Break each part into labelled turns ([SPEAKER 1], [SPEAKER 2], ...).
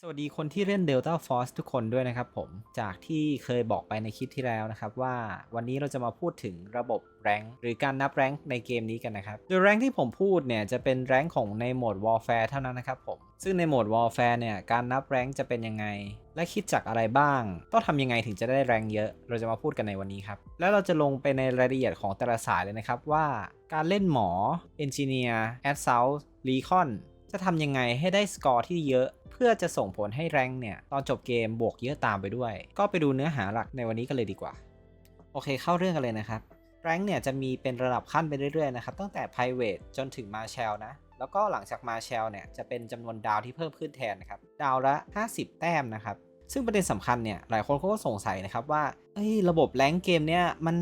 [SPEAKER 1] สวัสดีคนที่เล่น Delta Force ทุกคนด้วยนะครับผม จากที่เคยบอกไปในคลิปที่แล้วนะครับว่าวันนี้เราจะมาพูดถึงระบบแรงหรือการนับแรงในเกมนี้กันนะครับ โดยแรงที่ผมพูดเนี่ยจะเป็นแรงของในโหมด Warfare เท่านั้นนะครับผม ซึ่งในโหมด Warfare เนี่ยการนับแรงจะเป็นยังไง และคิดจากอะไรบ้าง ต้องทำยังไงถึงจะได้แรงเยอะ เราจะมาพูดกันในวันนี้ครับ แล้วเราจะลงไปในรายละเอียดของแต่ละสายเลยนะครับว่า การเล่นหมอ Engineer a d s o u t Recon จะทำยังไงให้ได้สกอร์ที่เยอะ เพื่อจะส่งผลให้แรงเนี่ยตอนจบเกมบวกเยอะตามไปด้วย ก็ไปดูเนื้อหาหลักในวันนี้กันเลยดีกว่า โอเคเข้าเรื่องกันเลยนะครับแรงเนี่ยจะมีเป็นระดับขั้นไปเรื่อยๆนะครับตั้งแต่ private จนถึง marshal นะแล้วก็หลังจาก marshal เนี่ยจะเป็นจำนวนดาวที่เพิ่มขึ้นแทนนะครับดาวละ 50 แต้มนะครับ ซึ่งประเด็นสำคัญเนี่ยหลายคนเขาก็สงสัยนะครับว่าเอ้ยระบบแรงเกมเนี่ยมัน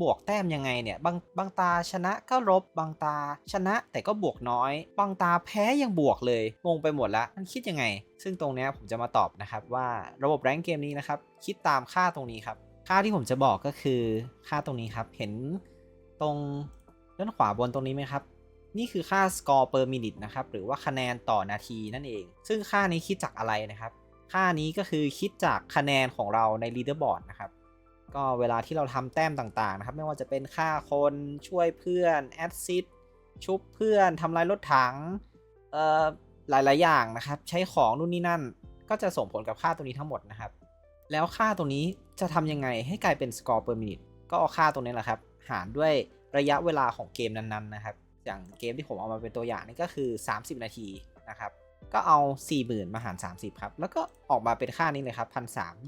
[SPEAKER 1] บวกแต้มยังไงเนี่ยบางบางตาชนะก็ลบบางตาชนะแต่ก็บวกน้อย บางตาแพ้ยังบวกเลยงงไปหมดละมันคิดยังไง ซึ่งตรงเนี้ยผมจะมาตอบนะครับว่าระบบแรงเกมนี้นะครับคิดตามค่าตรงนี้ครับค่าที่ผมจะบอกก็คือค่าตรงนี้ครับเห็นตรงด้านขวาบนตรงนี้ไหมครับนี่คือค่า score per minute นะครับหรือว่าคะแนนต่อนาทีนั่นเอง ซึ่งค่านี้คิดจากอะไรนะครับ ค่านี้ก็คือคิดจากคะแนนของเราใน leaderboard นะครับ ก็เวลาที่เราทำแต้มต่างๆนะครับ ไม่ว่าจะเป็นฆ่าคนช่วยเพื่อนแอดซิดชุบเพื่อนทำลายรถถังเอ่อหลายๆ อย่างนะครับ ใช้ของนู่นนี่นั่น ก็จะส่งผลกับค่าตรงนี้ทั้งหมดนะครับ แล้วค่าตรงนี้จะทำยังไงให้กลายเป็น score per minute ก็เอาค่าตรงนี้แหละครับ หารด้วยระยะเวลาของเกมนั้นๆนะครับ อย่างเกมที่ผมเอามาเป็นตัวอย่างนี่ก็คือ 30 นาทีนะครับ ก็เอา 40,000 มาหาร 30 ครับ แล้วก็ออกมาเป็นค่านี้เลยครับ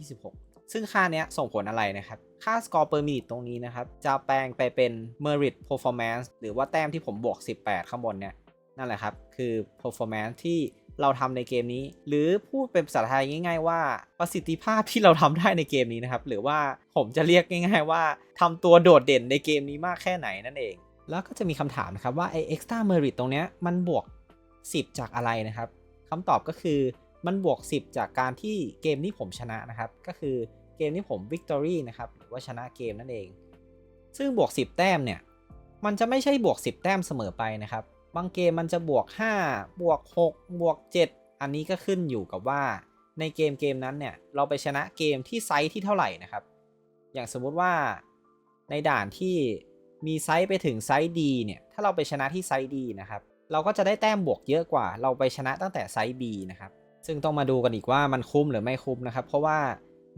[SPEAKER 1] 1,326ซึ่งค่านี้ส่งผลอะไรนะครับ ค่า score per minute ตรงนี้นะครับ จะแปลงไปเป็น merit performance หรือว่าแต้มที่ผมบวก 18 ข้างบนเนี่ย นั่นแหละครับ คือ performance ที่เราทำในเกมนี้ หรือพูดเป็นภาษาไทยง่าย ๆ ว่าประสิทธิภาพที่เราทำได้ในเกมนี้นะครับ หรือว่าผมจะเรียกง่าย ๆ ว่าทำตัวโดดเด่นในเกมนี้มากแค่ไหนนั่นเอง แล้วก็จะมีคำถามนะครับว่าไอ้ extra merit ตรงเนี้ยมันบวก 10 จากอะไรนะครับ คำตอบก็คือมันบวก 10 จากการที่เกมที่ผมชนะนะครับ ก็คือเกมที่ผม victory นะครับหรือว่าชนะเกมนั่นเอง ซึ่งบวก 10 แต้มเนี่ย มันจะไม่ใช่บวก 10 แต้มเสมอไปนะครับ บางเกมมันจะบวก 5 บวก 6 บวก 7 อันนี้ก็ขึ้นอยู่กับว่าในเกมเกมนั้นเนี่ย เราไปชนะเกมที่ไซส์ที่เท่าไหร่นะครับ อย่างสมมุติว่าในด่านที่มีไซส์ไปถึงไซส์ D เนี่ย ถ้าเราไปชนะที่ไซส์ D นะครับ เราก็จะได้แต้มบวกเยอะกว่า เราไปชนะตั้งแต่ไซส์ B นะครับ ซึ่งต้องมาดูกันอีกว่ามันคุ้มหรือไม่คุ้มนะครับ เพราะว่า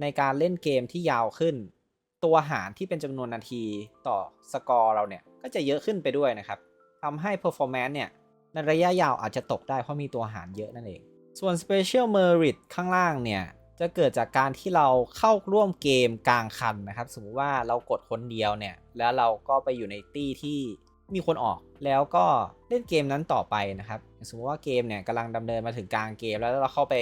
[SPEAKER 1] ในการเล่นเกมที่ยาวขึ้น ตัวหารที่เป็นจำนวนนาทีต่อสกอร์เราเนี่ยก็จะเยอะขึ้นไปด้วยนะครับทำให้ performance เนี่ยในระยะยาวอาจจะตกได้เพราะมีตัวหารเยอะนั่นเอง ส่วน special merit ข้างล่างเนี่ยจะเกิดจากการที่เราเข้าร่วมเกมกลางคันนะครับ สมมติว่าเรากดคนเดียวเนี่ยแล้วเราก็ไปอยู่ในตี้ที่ มีคนออกแล้วก็เล่นเกมนั้นต่อไปนะครับสมมติว่าเกมเนี่ยกำลังดำเนินมาถึงกลางเกม แล้วเราเข้าไป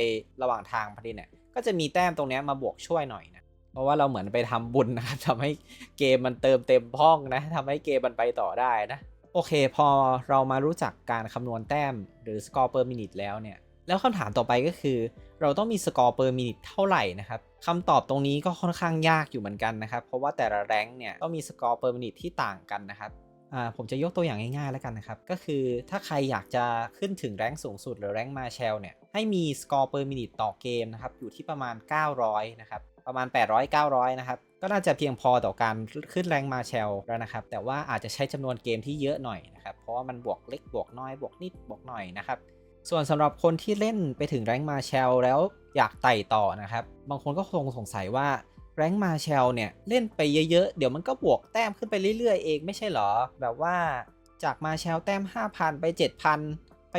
[SPEAKER 1] ระหว่างทางพอดีเนี่ยก็จะมีแต้มตรงนี้มาบวกช่วยหน่อยนะเพราะว่าเราเหมือนไปทำบุญนะครับทำให้เกมมันเติมเต็มพ้องนะทำให้เกมมันไปต่อได้นะโอเค พอเรามารู้จักการคำนวณแต้มหรือ score per minute แล้วเนี่ยแล้วคำถามต่อไปก็คือ เราต้องมี score per minute เท่าไหร่นะครับคำตอบตรงนี้ก็ค่อนข้างยากอยู่เหมือนกันนะครับ เพราะว่าแต่ละแรงค์เนี่ยต้องมี score per minute ที่ต่างกันนะครับ ผมจะยกตัวอย่างง่ายๆแล้วกันนะครับ ก็คือถ้าใครอยากจะขึ้นถึงแรงสูงสุดหรือแรงมาเชลเนี่ย ให้มี score per minute ต่อเกมนะครับ อยู่ที่ประมาณ 900 นะครับ ประมาณ 800 900 นะครับ ก็น่าจะเพียงพอต่อการขึ้นแรงมาเชลแล้วนะครับ แต่ว่าอาจจะใช้จำนวนเกมที่เยอะหน่อยนะครับ เพราะว่ามันบวกเล็กบวกน้อยบวกนิดบวกหน่อยนะครับส่วนสำหรับคนที่เล่นไปถึงแรงมาเชลแล้วอยากไต่ต่อนะครับ บางคนก็คงสงสัยว่า แรงมาเชลเนี่ยเล่นไปเยอะๆ เดี๋ยวมันก็บวกแต้มขึ้นไปเรื่อยๆ เองไม่ใช่เหรอ แบบว่าจากมาเชลแต้ม 5,000 ไป 7,000 ไป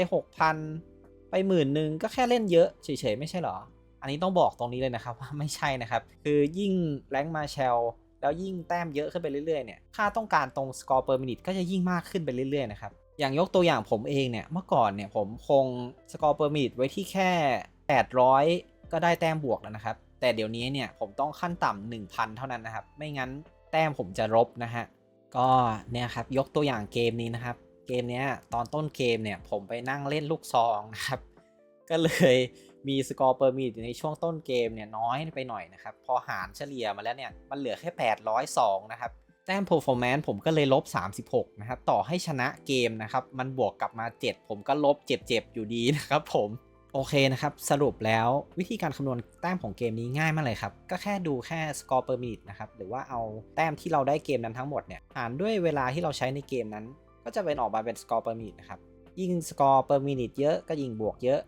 [SPEAKER 1] 6,000 ไปหมื่นหนึ่งก็แค่เล่นเยอะเฉยๆ ไม่ใช่เหรอ อันนี้ต้องบอกตรงนี้เลยนะครับว่าไม่ใช่นะครับ คือยิ่งแรงมาเชลแล้วยิ่งแต้มเยอะขึ้นไปเรื่อยๆเนี่ยค่าต้องการตรง score per minute ก็จะยิ่งมากขึ้นไปเรื่อยๆนะครับอย่างยกตัวอย่างผมเองเนี่ยเมื่อก่อนเนี่ยผมคง score per minute ไว้ที่แค่ 800 ก็ได้แต้มบวกแล้วนะครับ แต่เดี๋ยวนี้เนี่ยผมต้องขั้นต่ำ1,000 เท่านั้นนะครับ ไม่งั้นแต้มผมจะลบนะฮะ ก็เนี่ยครับยกตัวอย่างเกมนี้นะครับ เกมเนี้ยตอนต้นเกมเนี่ยผมไปนั่งเล่นลูกซองนะครับ ก็เลยมีสกอร์เปอร์มิดในช่วงต้นเกมเนี่ยน้อยไปหน่อยนะครับ พอหารเฉลี่ยมาแล้วเนี่ยมันเหลือแค่ 802 นะครับ แต้ม performance ผมก็เลยลบ 36 นะครับ ต่อให้ชนะเกมนะครับ มันบวกกลับมา 7 ผมก็ลบเจ็บๆอยู่ดีนะครับผม โอเคนะครับ สรุปแล้ววิธีการคำนวณแต้มของเกมนี้ง่ายมากเลยครับ ก็แค่ดูแค่ score per minute นะครับ หรือว่าเอาแต้มที่เราได้เกมนั้นทั้งหมดเนี่ยหารด้วยเวลาที่เราใช้ในเกมนั้น ก็จะเป็นออกมาเป็น score per minute นะครับ ยิ่ง score per minute เยอะก็ยิ่งบวกเยอะ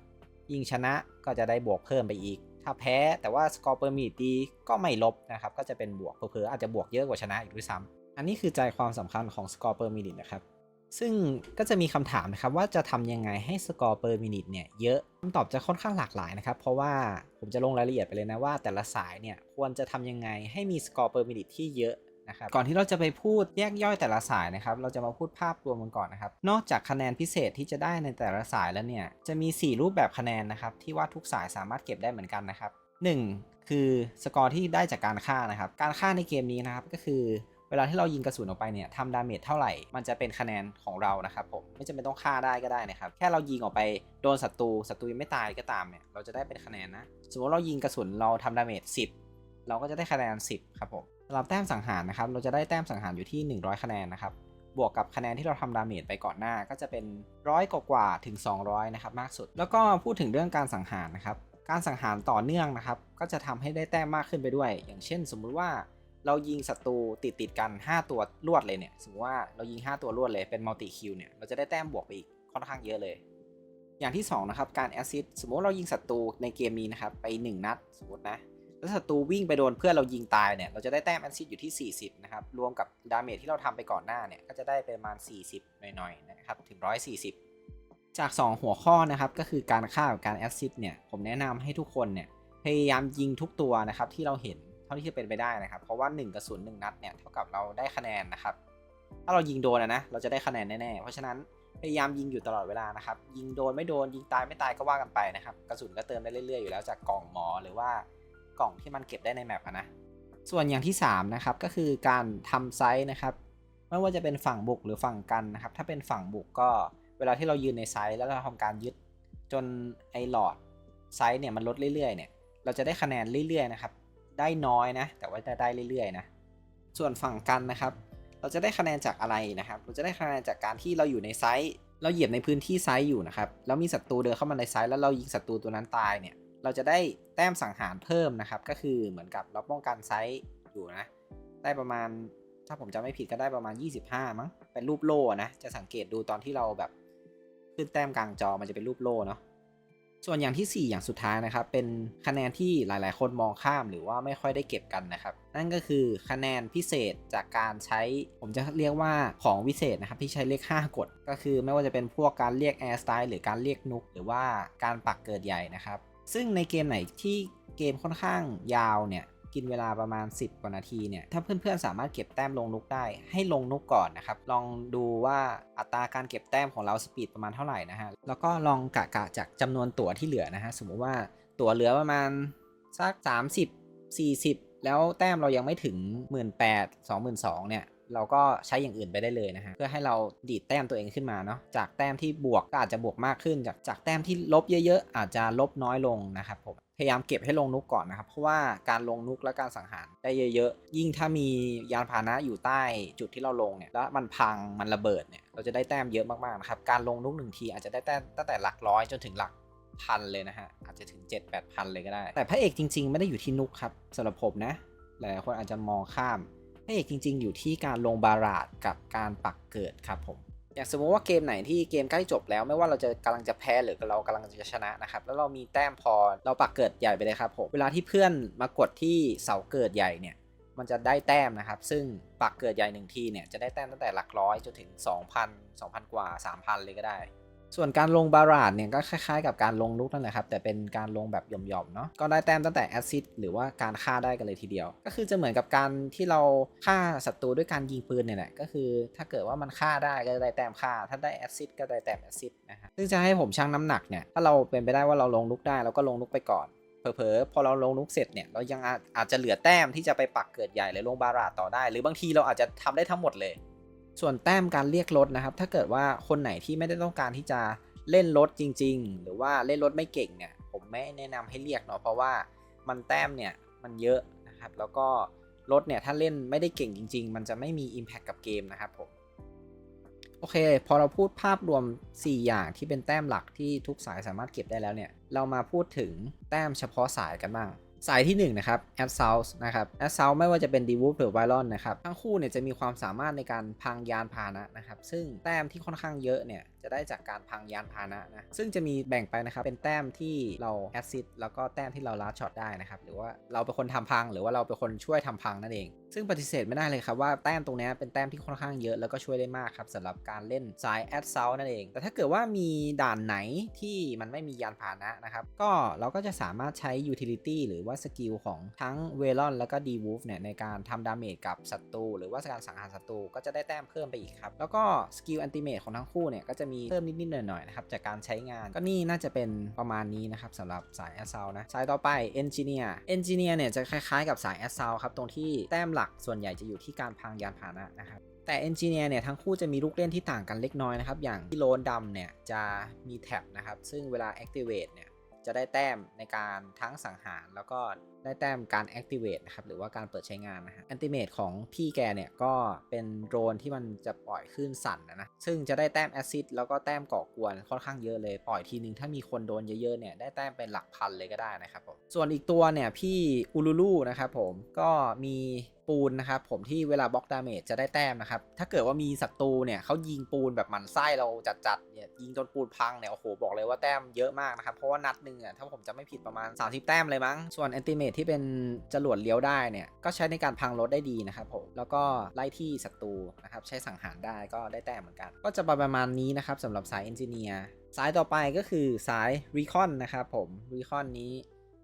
[SPEAKER 1] ยิ่งชนะก็จะได้บวกเพิ่มไปอีก ถ้าแพ้แต่ว่า score per minute ดีก็ไม่ลบนะครับ ก็จะเป็นบวกเผลอๆอาจจะบวกเยอะกว่าชนะอีกด้วยซ้ำอันนี้คือใจความสำคัญของ score per minute นะครับ ซึ่งก็จะมีคำถามนะครับว่าจะทำยังไงให้สกอร์ per minute เนี่ยเยอะ คำตอบจะค่อนข้างหลากหลายนะครับ เพราะว่าผมจะลงรายละเอียดไปเลยนะว่าแต่ละสายเนี่ยควรจะทำยังไงให้มีสกอร์ per minute ที่เยอะนะครับก่อนที่เราจะไปพูดแยกย่อยแต่ละสายนะครับ เราจะมาพูดภาพรวมกันก่อนนะครับ นอกจากคะแนนพิเศษที่จะได้ในแต่ละสายแล้วเนี่ย จะมี 4 รูปแบบคะแนนนะครับ ที่ว่าทุกสายสามารถเก็บได้เหมือนกันนะครับ 1. คือสกอร์ที่ได้จากการฆ่านะครับ การฆ่าในเกมนี้นะครับก็คือ วลาที่เรายิงกระสุนออกไปเนี่ยทำดาเมจเท่าไหร่ มันจะเป็นคะแนนของเรานะครับผม ไม่จำเป็นต้องฆ่าได้ก็ได้นะครับ แค่เรายิงออกไปโดนศัตรู ศัตรูยังไม่ตายก็ตามเนี่ย เราจะได้เป็นคะแนนนะ สมมติเรายิงกระสุนเราทำดาเมจ10 เราก็จะได้คะแนน 10 ครับผมสำหรับแต้มสังหารนะครับ เราจะได้แต้มสังหารอยู่ที่ 100 คะแนนนะครับ บวกกับคะแนนที่เราทำดาเมจไปก่อนหน้า ก็จะเป็นร้อยกว่าถึง 200 นะครับ มากสุด แล้วก็พูดถึงเรื่องการสังหารนะครับ การสังหารต่อเนื่องนะครับ ก็จะทำให้ได้แต้มมากขึ้นไปด้วย อย่างเช่น สมมุติว่า เรายิงศัตรูติดติดกัน 5 ตัวรวดเลยเนี่ยสมมติว่าเรายิง 5 ตัวรวดเลยเป็นมัลติคิวเนี่ยเราจะได้แต้มบวกไปอีกค่อนข้างเยอะเลย อย่างที่2นะครับการแอซิดสมมติเรายิงศัตรูในเกมนี้นะครับไป 1 นัดสมมตินะแล้วศัตรูวิ่งไปโดนเพื่อนเรายิงตายเนี่ยเราจะได้แต้มแอซิดอยู่ที่ 40 นะครับ รวมกับดาเมจที่เราทำไปก่อนหน้าเนี่ยก็จะได้ประมาณ 40 หน่อยๆนะครับถึง 140 จาก 2 หัวข้อนะครับก็คือการฆ่ากับการแอซิดเนี่ยผมแนะนำให้ทุกคนเนี่ยพยายามยิงทุกตัวนะครับที่เราเห็น เท่าที่จะเป็นไปได้นะครับ เพราะว่า1กระสุน1นัดเนี่ยเท่ากับเราได้คะแนนนะครับ ถ้าเรายิงโดนอะนะเราจะได้คะแนนแน่ๆเพราะฉะนั้นพยายามยิงอยู่ตลอดเวลานะครับ ยิงโดนไม่โดนยิงตายไม่ตายก็ว่ากันไปนะครับกระสุนก็เติมได้เรื่อยๆอยู่แล้วจากกล่องหมอหรือว่ากล่องที่มันเก็บได้ในแมปนะส่วนอย่างที่3นะครับก็คือการทำไซส์นะครับไม่ว่าจะเป็นฝั่งบุกหรือฝั่งกันนะครับ ถ้าเป็นฝั่งบุกก็เวลาที่เรายืนในไซส์แล้วเราทำการยึดจนไอหลอดไซส์เนี่ยมันลดเรื่อยๆเนี่ยเราจะได้คะแนนเรื่อยๆนะครับ ได้น้อยนะ แต่ว่าจะได้เรื่อยๆนะส่วนฝั่งกันนะครับ เราจะได้คะแนนจากอะไรนะครับ เราจะได้คะแนนจากการที่เราอยู่ในไซส์เราเหยียบในพื้นที่ไซส์อยู่นะครับแล้วมีศัตรูเดินเข้ามาในไซส์แล้วเรายิงศัตรูตัวนั้นตายเนี่ยเราจะได้แต้มสังหารเพิ่มนะครับ ก็คือเหมือนกับเราป้องกันไซส์อยู่นะ ได้ประมาณถ้าผมจำไม่ผิดก็ได้ประมาณ 25 มั้งเป็นรูปโล่นะจะสังเกตดูตอนที่เราแบบขึ้นแต้มกลางจอมันจะเป็นรูปโล่เนาะ ส่วนอย่างที่ 4 อย่างสุดท้ายนะครับ เป็นคะแนนที่หลาย ๆ คนมองข้ามหรือว่าไม่ค่อยได้เก็บกันนะครับ นั่นก็คือคะแนนพิเศษจากการใช้ ผมจะเรียกว่าของวิเศษนะครับ ที่ใช้เลข 5 กด ก็คือไม่ว่าจะเป็นพวกการเรียกแอร์สไตล์หรือการเรียกนุก หรือว่าการปักเกิดใหญ่นะครับ ซึ่งในเกมไหนที่เกมค่อนข้างยาวเนี่ย กินเวลาประมาณ 10 กว่านาทีเนี่ยถ้าเพื่อนๆสามารถเก็บแต้มลงนุกได้ ให้ลงนุกก่อนนะครับลองดูว่าอัตราการเก็บแต้มของเราสปีดประมาณเท่าไหร่นะฮะแล้วก็ลองกะกะจากจำนวนตั๋วที่เหลือนะฮะสมมุติว่าตั๋วเหลือประมาณสัก30 40 แล้วแต้มเรายังไม่ถึง 1 8 0 0 0 22,000เนี่ยเราก็ใช้อย่างอื่นไปได้เลยนะฮะเพื่อให้เราดีดแต้มตัวเองขึ้นมาเนาะจากแต้มที่บวกก็อาจจะบวกมากขึ้น จากจากแต้มที่ลบเยอะ ๆ อาจจะลบน้อยลงนะครับผม ยายามเก็บให้ลงนุกก่อนนะครับ เพราะว่าการลงนุกและการสังหารได้เยอะๆ ยิ่งถ้ามียานพาหนะอยู่ใต้จุดที่เราลงเนี่ยแล้วมันพังมันระเบิดเนี่ยเราจะได้แต้มเยอะมากๆนะครับการลงนุกหนึ่งทีอาจจะได้แต้มตั้งแต่หลักร้อยจนถึงหลักพันเลยนะฮะอาจจะถึง 7 8พันเลยก็ได้ แต่พระเอกจริง ๆ ไม่ได้อยู่ที่นุกครับสำหรับผมนะหลายคนอาจจะมองข้ามพระเอกจริง ๆ อยู่ที่การลงบาราดกับการปักเกิดครับผม อย่างสมมติว่าเกมไหนที่เกมใกล้จบแล้วไม่ว่าเราจะกำลังจะแพ้หรือเรากำลังจะชนะนะครับแล้วเรามีแต้มพอเราปักเกิดใหญ่ไปเลยครับผมเวลาที่เพื่อนมากดที่เสาเกิดใหญ่เนี่ยมันจะได้แต้มนะครับ ซึ่งปักเกิดใหญ่หนึ่งทีเนี่ยจะได้แต้มตั้งแต่หลักร้อยจนถึง 2,000 2,000 กว่า 3,000 เลยก็ได้ ส่วนการลงบาราดเนี่ยก็คล้ายๆกับการลงลุกนั่นแหละครับ แต่เป็นการลงแบบหย่อมๆเนาะก็ได้แต้มตั้งแต่แอซิดหรือว่าการฆ่าได้กันเลยทีเดียว ก็คือจะเหมือนกับการที่เราฆ่าศัตรูด้วยการยิงปืนเนี่ยแหละก็คือ ถ้าเกิดว่ามันฆ่าได้ก็ได้แต้มฆ่า ถ้าได้แอซิดก็ได้แต้มแอซิดนะฮะซึ่งจะให้ผมชั่งน้ำหนักเนี่ยถ้าเราเป็นไปได้ว่าเราลงลุกได้เราก็ลงลุกไปก่อนเผลอๆพอเราลงลุกเสร็จเนี่ยเรายังอาจอาจจะเหลือแต้มที่จะไปปักเกิดใหญ่หรือลงบาราดต่อได้ หรือบางทีเราอาจจะทำได้ทั้งหมดเลย ส่วนแต้มการเรียกรถนะครับ ถ้าเกิดว่าคนไหนที่ไม่ได้ต้องการที่จะเล่นรถจริง ๆ หรือว่าเล่นรถไม่เก่งเนี่ย ผมไม่แนะนำให้เรียกเนาะเพราะว่ามันแต้มเนี่ยมันเยอะนะครับ แล้วก็รถเนี่ยถ้าเล่นไม่ได้เก่งจริง ๆ มันจะไม่มี Impact กับเกมนะครับผมโอเค พอเราพูดภาพรวม 4 อย่างที่เป็นแต้มหลักที่ทุกสายสามารถเก็บได้แล้วเนี่ย เรามาพูดถึงแต้มเฉพาะสายกันบ้าง สายที่1นะครับ a d s o u t นะครับ a d s o u t ไม่ว่าจะเป็นดีวูฟหรือไวรอนนะครับทั้งคู่เนี่ยจะมีความสามารถในการพังยานพาหนะนะครับซึ่งแต้มที่ค่อนข้างเยอะเนี่ย จะได้จากการพังยานพาหนะนะ ซึ่งจะมีแบ่งไปนะครับ เป็นแต้มที่เราแอซิดแล้วก็แต้มที่เราลัดช็อตได้นะครับ หรือว่าเราเป็นคนทำพัง หรือว่าเราเป็นคนช่วยทำพังนั่นเอง ซึ่งปฏิเสธไม่ได้เลยครับว่าแต้มตรงนี้เป็นแต้มที่ค่อนข้างเยอะแล้วก็ช่วยได้มากครับสำหรับการเล่นสายแอดเซลนั่นเอง แต่ถ้าเกิดว่ามีด่านไหนที่มันไม่มียานพาหนะนะครับ ก็เราก็จะสามารถใช้ utility หรือว่าสกิลของทั้งเวลอนแล้วก็ d w o l f เนี่ยในการทำดาเมจกับศัตรูหรือว่าการสังหารศัตรูก็จะได้แต้มเพิ่มไปอีกครับแล้วก็สกิลอันติเมทของทั้งคู่เนี่ยก็จะมีเพิ่มนิดๆหน่อยๆนะครับจากการใช้งานก็นี่น่าจะเป็นประมาณนี้นะครับสำหรับสายแอสซ l นะสายต่อไป Engineer Engineer เนี่ยจะคล้ายๆกับสายแอสซ l ครับตรงที่แต้มหลักส่วนใหญ่จะอยู่ที่การพังยานพาหนะนะครับแต่ Engineer เนี่ยทั้งคู่จะมีลูกเล่นที่ต่างกันเล็กน้อยนะครับ อย่างที่โลนดำเนี่ยจะมีแท็บนะครับ ซึ่งเวลา Activate เนี่ยจะได้แต้มในการทั้งสังหารแล้วก็ ได้แต้มการ Activate นะครับหรือว่าการเปิดใช้งานนะฮะ Ultimate ของพี่แกเนี่ยก็เป็นโดรนที่มันจะปล่อยขึ้นสั่นนะนะซึ่งจะได้แต้มแอซิดแล้วก็แต้มก่อกวนค่อนข้างเยอะเลย ปล่อยทีนึงถ้ามีคนโดนเยอะๆเนี่ยได้แต้มเป็นหลักพันเลยก็ได้นะครับผมส่วนอีกตัวเนี่ยพี่อูลูลูนะครับผมก็มีปูนนะครับผมที่เวลาบล็อกดาเมจจะได้แต้มนะครับ ถ้าเกิดว่ามีศัตรูเนี่ยเขายิงปูนแบบหมันไส้เราจัดๆเนี่ยยิงจนปูนพังเนี่ยโอ้โหบอกเลยว่าแต้มเยอะมากนะครับเพราะว่านัดหนึ่งอะถ้าผมจะไม่ผิดประมาณ 30 แต้มเลยมั้งส่วนแอนติเมที่เป็นจรวดเลี้ยวได้เนี่ยก็ใช้ในการพังรถได้ดีนะครับผมแล้วก็ไล่ที่ศัตรูนะครับใช้สังหารได้ก็ได้แต้มเหมือนกัน ก็จะประมาณนี้นะครับสำหรับสายเอนจิเนียร์สายต่อไปก็คือสายรีคอนนะครับผมรีคอนนี้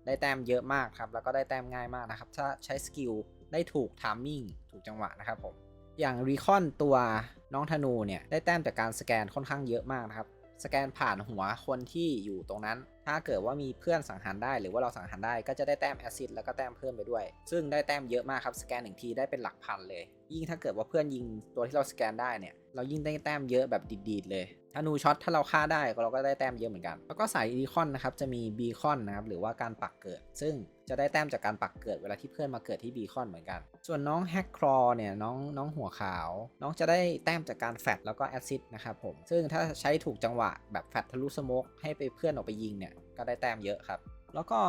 [SPEAKER 1] ได้แต้มเยอะมากครับแล้วก็ได้แต้มง่ายมากนะครับถ้าใช้สกิลได้ถูกทามมิ่งถูกจังหวะนะครับผมอย่างรีคอนตัวน้องธนูเนี่ยได้แต้มจากการสแกนค่อนข้างเยอะมากนะครับสแกนผ่านหัวคนที่อยู่ตรงนั้น ถ้าเกิดว่ามีเพื่อนสังหารได้หรือว่าเราสังหารได้ก็จะได้แต้มแอซิดแล้วก็แต้มเพิ่มไปด้วย ซึ่งได้แต้มเยอะมากครับสแกนหนึ่งทีได้เป็นหลักพันเลย ยิ่งถ้าเกิดว่าเพื่อนยิงตัวที่เราสแกนได้เนี่ยเรายิ่งได้แต้มเยอะแบบดีดๆเลยธนูช็อตถ้าเราฆ่าได้เราก็ได้แต้มเยอะเหมือนกัน แล้วก็สายอีคอนนะครับจะมีบีคอนนะครับหรือว่าการปักเกิด ซึ่ง จะได้แต้มจากการปักเกิดเวลาที่เพื่อนมาเกิดที่บีคอนเหมือนกัน ส่วนน้องแฮกครอเนี่ยน้องน้องหัวขาว น้องจะได้แต้มจากการแฟดแล้วก็แอซิดนะครับผม ซึ่งถ้าใช้ถูกจังหวะแบบแฟดทะลุสโมกให้ไปเพื่อนออกไปยิงเนี่ยก็ได้แต้มเยอะครับแล้วก็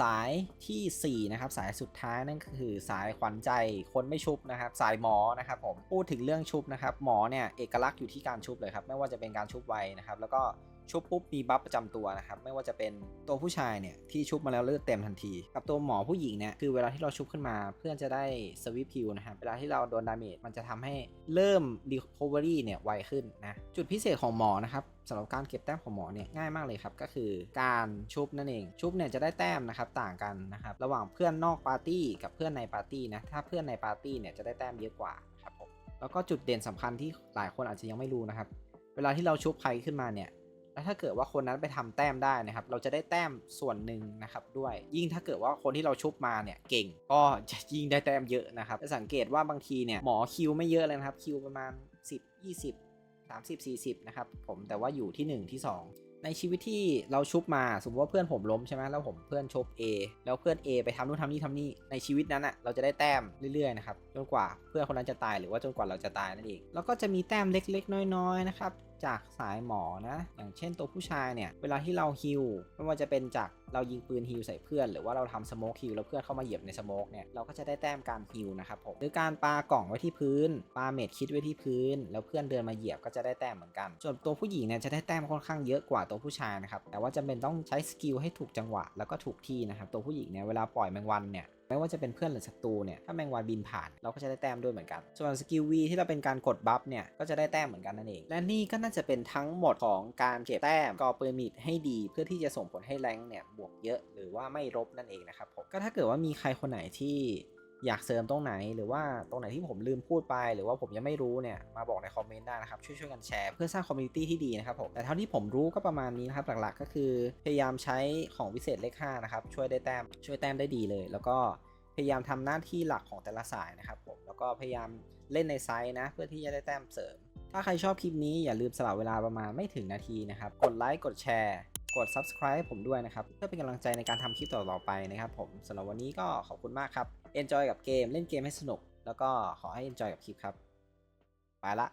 [SPEAKER 1] สายทีสี่4 นะครับ สายสุดท้ายนั่นคือสายขวัญใจคนไม่ชุบนะครับ สายหมอนะครับผมพูดถึงเรื่องชุบนะครับ หมอเนี่ยเอกลักษณ์อยู่ที่การชุบเลยครับ ไม่ว่าจะเป็นการชุบไวนะครับ แล้วก็ ชุบปุ๊บมีบัฟประจำตัวนะครับไม่ว่าจะเป็นตัวผู้ชายเนี่ยที่ชุบมาแล้วเลือดเต็มทันที กับตัวหมอผู้หญิงเนี่ยคือเวลาที่เราชุบขึ้นมา เพื่อนจะได้สวิปพิวนะครับเวลาที่เราโดนดาเมจมันจะทำให้เริ่มรีคอเวอรี่เนี่ยไวขึ้นนะจุดพิเศษของหมอนะครับสำหรับการเก็บแต้มของหมอเนี่ยง่ายมากเลยครับก็คือการชุบนั่นเอง ชุบเนี่ยจะได้แต้มนะครับต่างกันนะครับระหว่างเพื่อนนอกปาร์ตี้กับเพื่อนในปาร์ตี้นะถ้าเพื่อนในปาร์ตี้เนี่ยจะได้แต้มเยอะกว่าครับผมแล้วก็จุดเด่นสำคัญที่หลายคนอาจจะยังไม่รู้นะครับ เวลาที่เราชุบใครขึ้นมาเนี่ย แล้วถ้าเกิดว่าคนนั้นไปทำแต้มได้นะครับ เราจะได้แต้มส่วนหนึ่งนะครับด้วย ยิ่งถ้าเกิดว่าคนที่เราชุบมาเนี่ยเก่ง ก็จะยิ่งได้แต้มเยอะนะครับจะสังเกตว่าบางทีเนี่ยหมอคิวไม่เยอะเลยนะครับคิวประมาณ 10 20 30 40นะครับผมแต่ว่าอยู่ที่ 1 ที่ 2ในชีวิตที่เราชุบมาสมมติว่าเพื่อนผมล้มใช่ไหมแล้วผมเพื่อนชุบ A แล้วเพื่อน A ไปทำนู่นทำนี่ทำนี่ในชีวิตนั้นอะเราจะได้แต้มเรื่อยๆนะครับจนกว่าเพื่อนคนนั้นจะตายหรือว่าจนกว่าเราจะตายนั่นเองแล้วก็จะมีแต้มเล็กๆ น้อยๆนะครับ จากสายหมอนะ อย่างเช่นตัวผู้ชายเนี่ย เวลาที่เราฮิวไม่ว่าจะเป็นจาก เรายิงปืนฮิลใส่เพื่อน หรือว่าเราทำสโมกฮิลแล้วเพื่อนเข้ามาเหยียบในสโมกเนี่ยเราก็จะได้แต้มการฮิลนะครับผมหรือการปากล่องไว้ที่พื้นปาเม็ดคิดไว้ที่พื้น แล้วเพื่อนเดินมาเหยียบก็จะได้แต้มเหมือนกัน ส่วนตัวผู้หญิงเนี่ยจะได้แต้มค่อนข้างเยอะกว่าตัวผู้ชายนะครับแต่ว่าจำเป็นต้องใช้สกิลให้ถูกจังหวะแล้วก็ถูกที่นะครับตัวผู้หญิงเนี่ยเวลาปล่อยแมงวันเนี่ยไม่ว่าจะเป็นเพื่อนหรือศัตรูเนี่ยถ้าแมงวันบินผ่านเราก็จะได้แต้มด้วยเหมือนกัน ส่วนสกิลวีที่เราเป็นการกดบัฟเนี่ยก็จะได้แต้มเหมือนกันนั่นเอง และนี่ก็น่าจะเป็นทั้งหมดของการเก็บแต้มกอเปอร์มิดให้ดีเพื่อที่จะส่งผลให้แรงเนี่ยบวกเยอะหรือว่าไม่ลบนั่นเองนะครับผมก็ถ้าเกิดว่ามีใครคนไหนที่อยากเสริมตรงไหน หรือว่าตรงไหนที่ผมลืมพูดไป หรือว่าผมยังไม่รู้เนี่ยมาบอกในคอมเมนต์ได้นะครับ ช่วยๆกันแชร์เพื่อสร้างคอมมูนิตี้ที่ดีนะครับผมแต่เท่าที่ผมรู้ก็ประมาณนี้นะครับหลักๆ ก็คือพยายามใช้ของวิเศษเลข5นะครับช่วยได้แต้มช่วยแต้มได้ดีเลย แล้วก็พยายามทำหน้าที่หลักของแต่ละสายนะครับผมแล้วก็พยายามเล่นในไซส์นะ เพื่อที่จะได้แต้มเสริม ถ้าใครชอบคลิปนี้อย่าลืมสละเวลาประมาณไม่ถึงนาทีนะครับกดไลค์กดแชร์ กด subscribe ผมด้วยนะครับ เพื่อเป็นกำลังใจในการทำคลิปต่อๆไปนะครับผมสำหรับวันนี้ก็ขอบคุณมากครับ enjoy กับเกมเล่นเกมให้สนุก แล้วก็ขอให้ enjoy กับคลิปครับ ไปละ